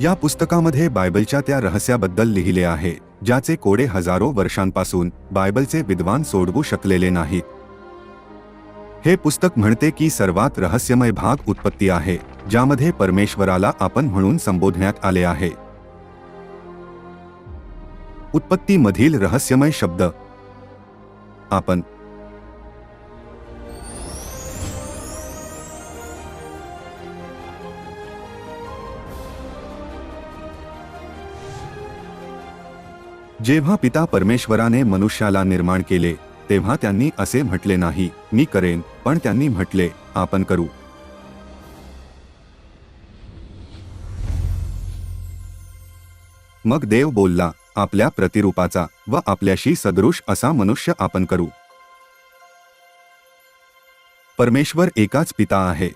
या पुस्तकामध्ये बायबलच्या त्या रहस्याबद्दल लिहिले आहे ज्याचे कोडे हजारो वर्षांपासून बायबलचे विद्वान सोडवू शकलेले नाहीत. हे पुस्तक म्हणते की सर्वात रहस्यमय भाग उत्पत्ती आहे ज्यामध्ये परमेश्वराला आपण म्हणून संबोधण्यात आले आहे. उत्पत्तीमधील रहस्यमय शब्द आपण जेव्हा पिता परमेश्वराने मनुष्याला निर्माण केले तेव्हा त्यांनी असे म्हटले नाही मी करेन पण त्यांनी म्हटले आपण करू. मग देव बोलला आपल्या प्रतिरूपाचा व आपल्याशी सदृश असा मनुष्य आपण करू. परमेश्वर एकाच पिता आहे.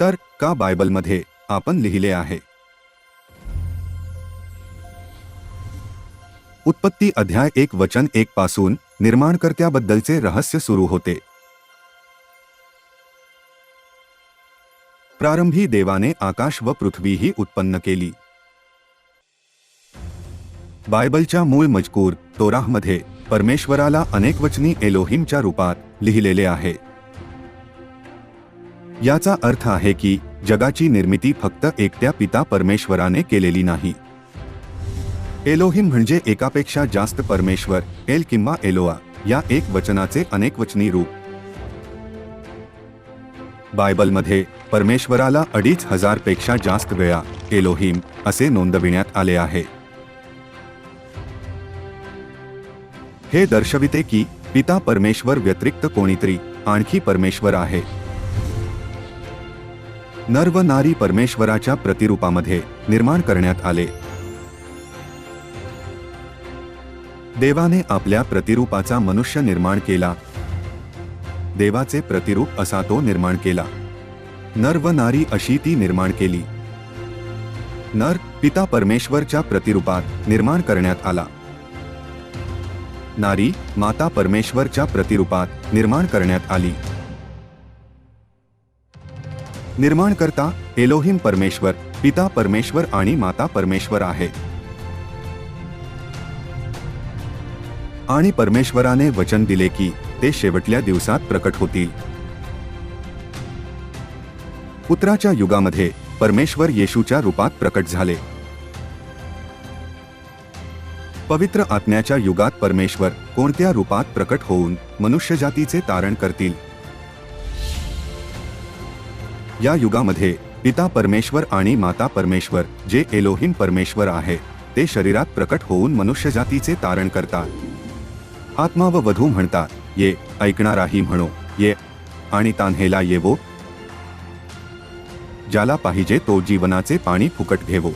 तर का बायबलमध्ये आपण लिहिले आहे? उत्पत्ती अध्याय एक वचन एक पासून निर्माणकर्त्याबद्दलचे रहस्य सुरू होते. प्रारंभी देवाने आकाश व पृथ्वीही उत्पन्न केली. बायबलच्या मूळ मजकूर तोराहमध्ये परमेश्वराला अनेकवचनी एलोहिमच्या रूपात लिहिलेले आहे. याचा अर्थ आहे की जगाची निर्मिती फक्त एकट्या पिता परमेश्वराने केलेली नाही. एलोहिम म्हणजे एकापेक्षा जास्त परमेश्वर एल किंवा एलोआ या एक वचनाचे अनेक वचनी रूप. बायबलमध्ये परमेश्वराला अडीच हजारपेक्षा जास्त वेळा एलोहिम असे नोंदविण्यात आले आहे. हे दर्शविते की पिता परमेश्वर व्यतिरिक्त कोणीतरी आणखी परमेश्वर आहे. नर व नारी परमेश्वराच्या प्रतिरूपामध्ये निर्माण करण्यात आले. देवाने आपल्या प्रतिरूपाचा मनुष्य निर्माण केला. देवाचे प्रतिरूप असा तो निर्माण केला. नर व नारी अशी ती निर्माण केली. नर पिता परमेश्वरच्या प्रतिरूपात निर्माण करण्यात आला. नारी माता परमेश्वरच्या प्रतिरूपात निर्माण करण्यात आली. निर्माण करता एलोहिम परमेश्वर पिता परमेश्वर आणि माता परमेश्वर आहे. आणि परमेश्वराने वचन दिले की ते शेवटल्या दिवसात प्रकट होतील. पुत्राच्या युगामध्ये परमेश्वर येशूच्या रूपात प्रकट झाले. पवित्र आत्म्याच्या युगात परमेश्वर कोणत्या रूपात प्रकट होऊन मनुष्यजातीचे तारण करतील? या युगामध्ये पिता परमेश्वर आणि माता परमेश्वर जे एलोहिम परमेश्वर आहे ते शरीरात प्रकट होऊन मनुष्यजातीचे तारण करतात. आत्मा व वधू म्हणतात ये ऐकणाराही म्हणो ये आणि तान्हेला येवो. ज्याला पाहिजे तो जीवनाचे पाणी फुकट घेवो.